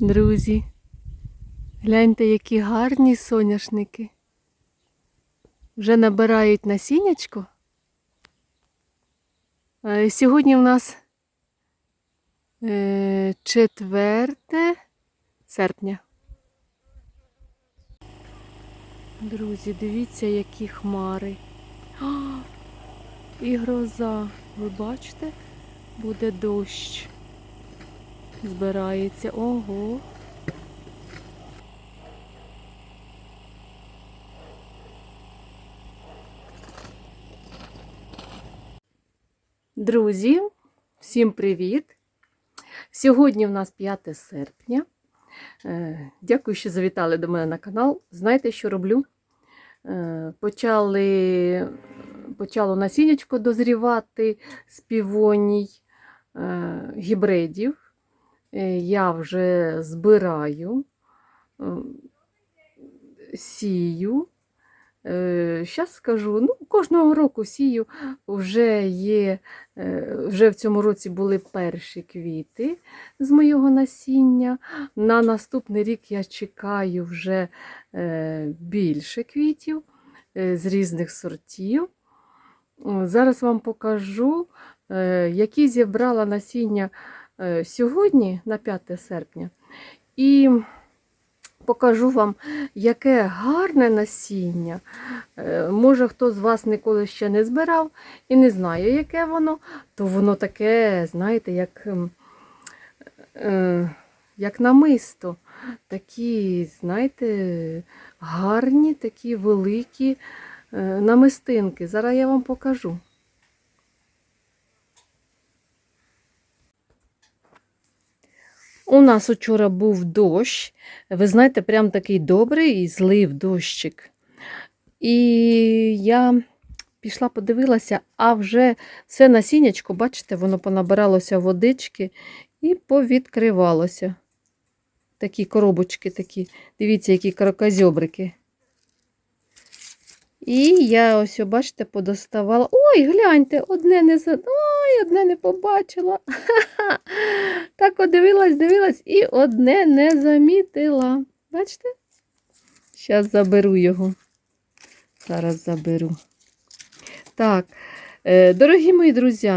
Друзі, гляньте, які гарні соняшники. Вже набирають насіннячко. Е, Сьогодні у нас е, 4 серпня. Друзі, дивіться, які хмари. І гроза. Ви бачите? Буде дощ. Збирається. Ого. Друзі, всім привіт! Сьогодні в нас 5 серпня. Е, Дякую, що завітали до мене на канал. Знаєте, що роблю? Е, Почали, почало насіннячко дозрівати з півоній е, гібридів. Е, Я вже збираю, е, сію. Зараз скажу, ну, кожного року сію вже є, е, вже в цьому році були перші квіти з моєго насіння. На наступний рік я чекаю вже е, більше квітів е, з різних сортів. Зараз вам покажу, е, які зібрала насіння е, сьогодні, на 5 серпня. І покажу вам, яке гарне насіння. Е, Може, хто з вас ніколи ще не збирав і не знає, яке воно, то воно таке, знаєте, як, ем, е, як намисто. Такі, знаєте, гарні, такі великі е, намистинки. Зараз я вам покажу. У нас учора був дощ. Ви знаєте, прям такий добрий і злив дощик. І я пішла, подивилася, а вже все насіннячко, бачите, воно понабиралося водички і повідкривалося. Такі коробочки такі. Дивіться, які крокозьобрики. І я ось, бачите, подоставала. Ой, гляньте, одне не за... Ой, одне не побачила. Ха-ха. Так одивилась, дивилась і одне не замітила. Бачите? Зараз заберу його. Зараз заберу. Так, е, дорогі мої друзі.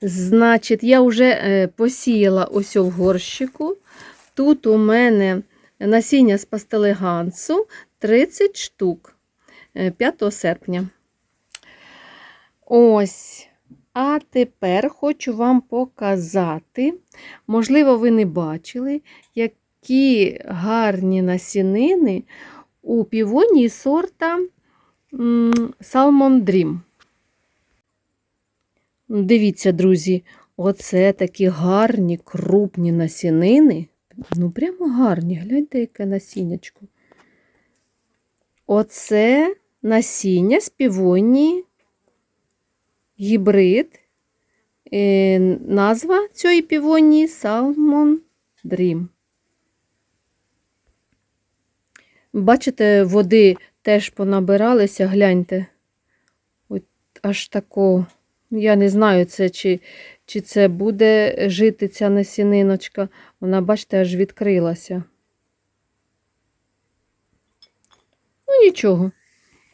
Значить, я вже е, посіяла ось в горщику. Тут у мене насіння з пастелегансу 30 штук е, 5 серпня. Ось. А тепер хочу вам показати, можливо, ви не бачили, які гарні насінини у півонії сорта Salmon Dream. Дивіться, друзі, оце такі гарні крупні насінини. Ну, прямо гарні. Гляньте, яке насіннячко. Оце насіння з півонії, гібрид. Е, назва цієї півонії Salmon Dream. Бачите, води теж понабиралися, гляньте. От аж тако. Я не знаю, це, чи, чи це буде жити ця насіниночка. Вона, бачите, аж відкрилася. Ну, нічого.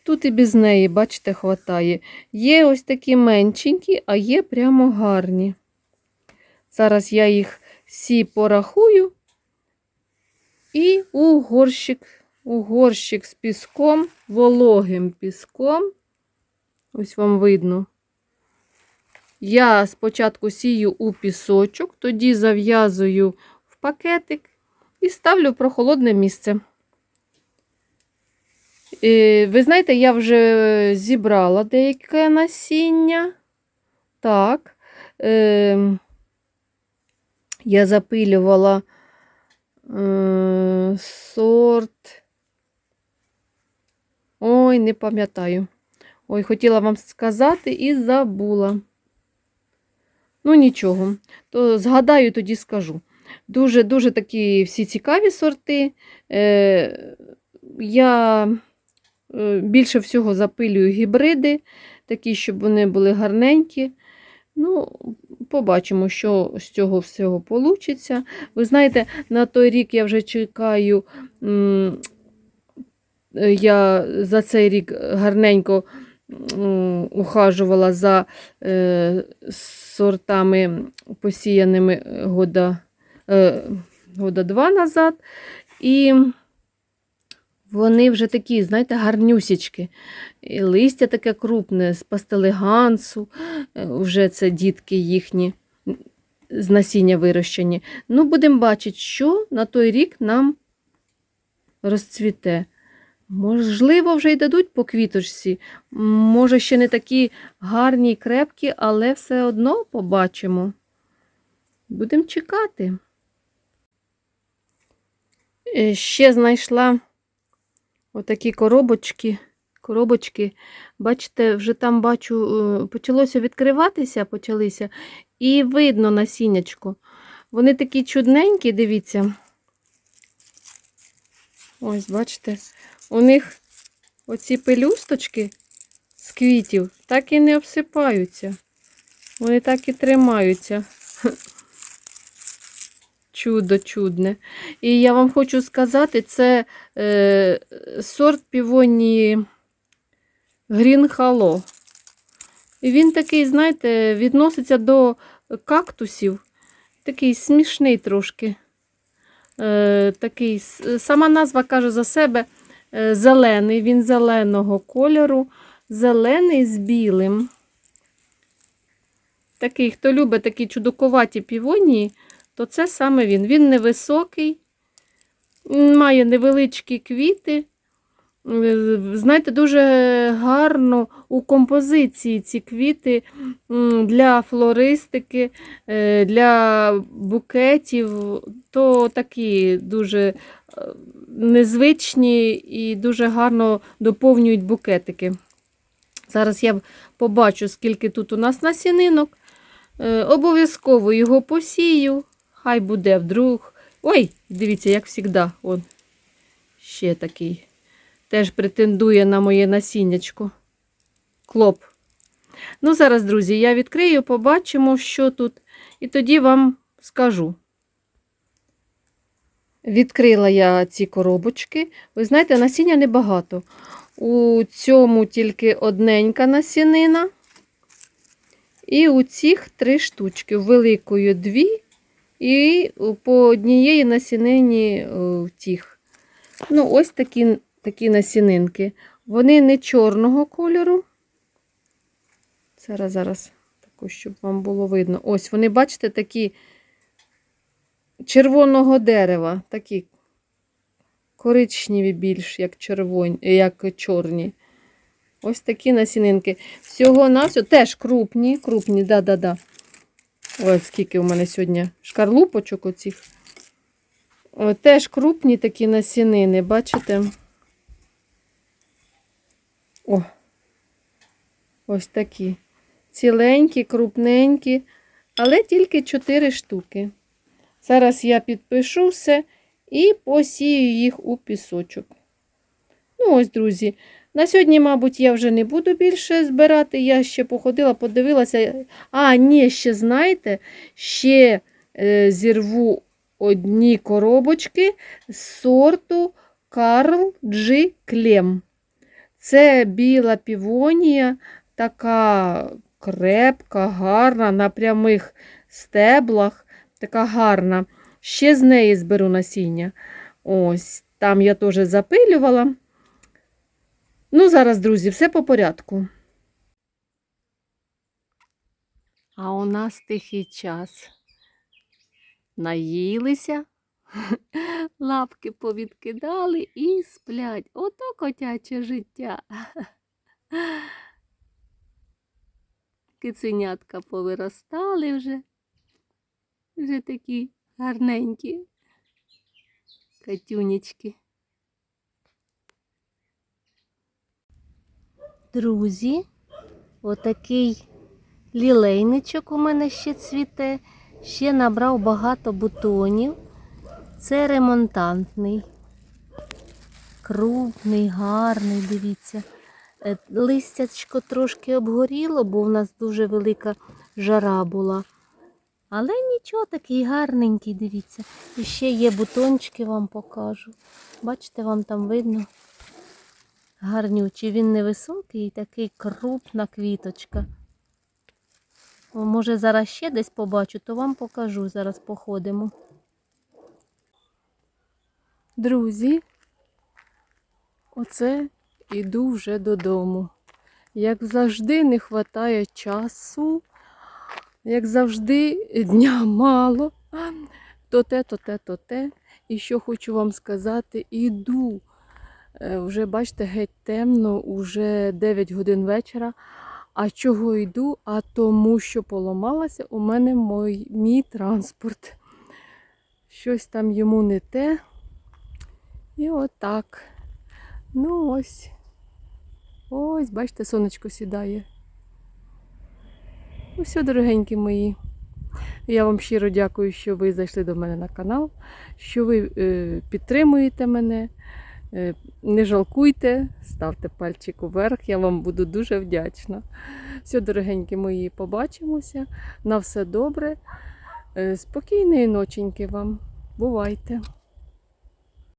Тут і без неї, бачите, хватає. Є ось такі меншенькі, а є прямо гарні. Зараз я їх всі порахую і у горщик, у горщик з піском, вологим піском. Ось вам видно. Я спочатку сію у пісочок, тоді зав'язую в пакетик і ставлю в прохолодне місце. Е, Ви знаєте, я вже зібрала деяке насіння. Так. Е, Я запилювала е, сорт. Ой, не пам'ятаю. Ой, хотіла вам сказати і забула. Ну, нічого, то згадаю, тоді скажу. Дуже-дуже такі всі цікаві сорти. Е, я більше всього запилюю гібриди, такі, щоб вони були гарненькі. Ну, побачимо, що з цього всього вийде. Ви знаєте, на той рік я вже чекаю. е, Я за цей рік гарненько ухажувала за е, сортами посіяними года, е, года два назад. І вони вже такі, знаєте, гарнюсічки. І листя таке крупне, з пастелегансу, е, вже це дітки їхні з насіння вирощені. Ну, будемо бачити, що на той рік нам розцвіте. Можливо, вже й дадуть по квіточці. Може, ще не такі гарні і крепкі, але все одно побачимо. Будемо чекати. Е, Ще знайшла отакі коробочки. Коробочки. Бачите, вже там бачу, е, почалося відкриватися, почалися, і видно насіннячко. Вони такі чудненькі, дивіться. Ось, бачите, у них оці пелюсточки з квітів так і не обсипаються. Вони так і тримаються. Чудо чудне. І я вам хочу сказати, це е, сорт півонії Halo. І він такий, знаєте, відноситься до кактусів. Такий смішний трошки. Е, такий, сама назва каже за себе е, зелений. Він зеленого кольору, зелений з білим. Такий, хто любить такі чудокуваті півонії, то це саме він. Він невисокий, має невеличкі квіти. Е, Знаєте, дуже гарно у композиції ці квіти для флористики, е, для букетів, то такі дуже е, незвичні і дуже гарно доповнюють букетики. Зараз я побачу, скільки тут у нас насінинок. Обов'язково його посію. Хай буде вдруг. Ой, дивіться, як завжди. Он ще такий. Теж претендує на моє насіннячко. Клоп. Ну, зараз, друзі, я відкрию, побачимо, що тут, і тоді вам скажу. Відкрила я ці коробочки. Ви знаєте, насіння небагато. У цьому тільки одненька насінина. І у цих три штучки. У великої дві. І по однієї насінині е, тих. Ну, ось такі, такі насінинки. Вони не чорного кольору. Зараз, зараз, також, щоб вам було видно. Ось вони, бачите, такі червоного дерева, такі коричневі більш, як червоні, як чорні. Ось такі насінинки. Всього на все теж крупні, крупні, да-да-да. Ось скільки у мене сьогодні шкарлупочок оцих. О, теж крупні такі насінини, бачите? О, ось такі. Ціленькі, крупненькі, але тільки 4 штуки. Зараз я підпишу все і посію їх у пісочок. Ну, ось, друзі. На сьогодні, мабуть, я вже не буду більше збирати. Я ще походила, подивилася. А, ні, ще знаєте, ще е, зірву одні коробочки з сорту Карл Джі Клем. Це біла півонія, така крепка, гарна, на прямих стеблах, така гарна. Ще з неї зберу насіння. Ось, там я теж запилювала. Ну, зараз, друзі, все по порядку. А у нас тихий час. Наїлися, лапки повідкидали і сплять. Ото котяче життя. Киценятка повиростали вже. Вже такі гарненькі катюнечки. Друзі, отакий лілейничок у мене ще цвіте, ще набрав багато бутонів. Це ремонтантний, крупний, гарний, дивіться. Е, Листячко трошки обгоріло, бо в нас дуже велика жара була. Але нічого, такий гарненький, дивіться. І ще є бутончики, вам покажу. Бачите, вам там видно. Гарнючий. Він невисокий, і такий крупна квіточка. О, може, зараз ще десь побачу, то вам покажу. Зараз походимо. Друзі, оце іду вже додому. Як завжди, не вистачає часу, як завжди, дня мало. То те, то те, то те. І що хочу вам сказати, іду. Е, Вже бачите, геть темно, уже 9 годин вечора. А чого йду? А тому, що поламалася у мене мой, мій транспорт. Щось там йому не те. І отак. Ну ось. Ось, бачите, сонечко сідає. Ну все, дорогенькі мої. Я вам щиро дякую, що ви зайшли до мене на канал, що ви е, підтримуєте мене. Е, не жалкуйте, ставте пальчик уверх, я вам буду дуже вдячна. Все, дорогенькі мої, побачимося. На все добре. Е, спокійної ноченьки вам. Бувайте!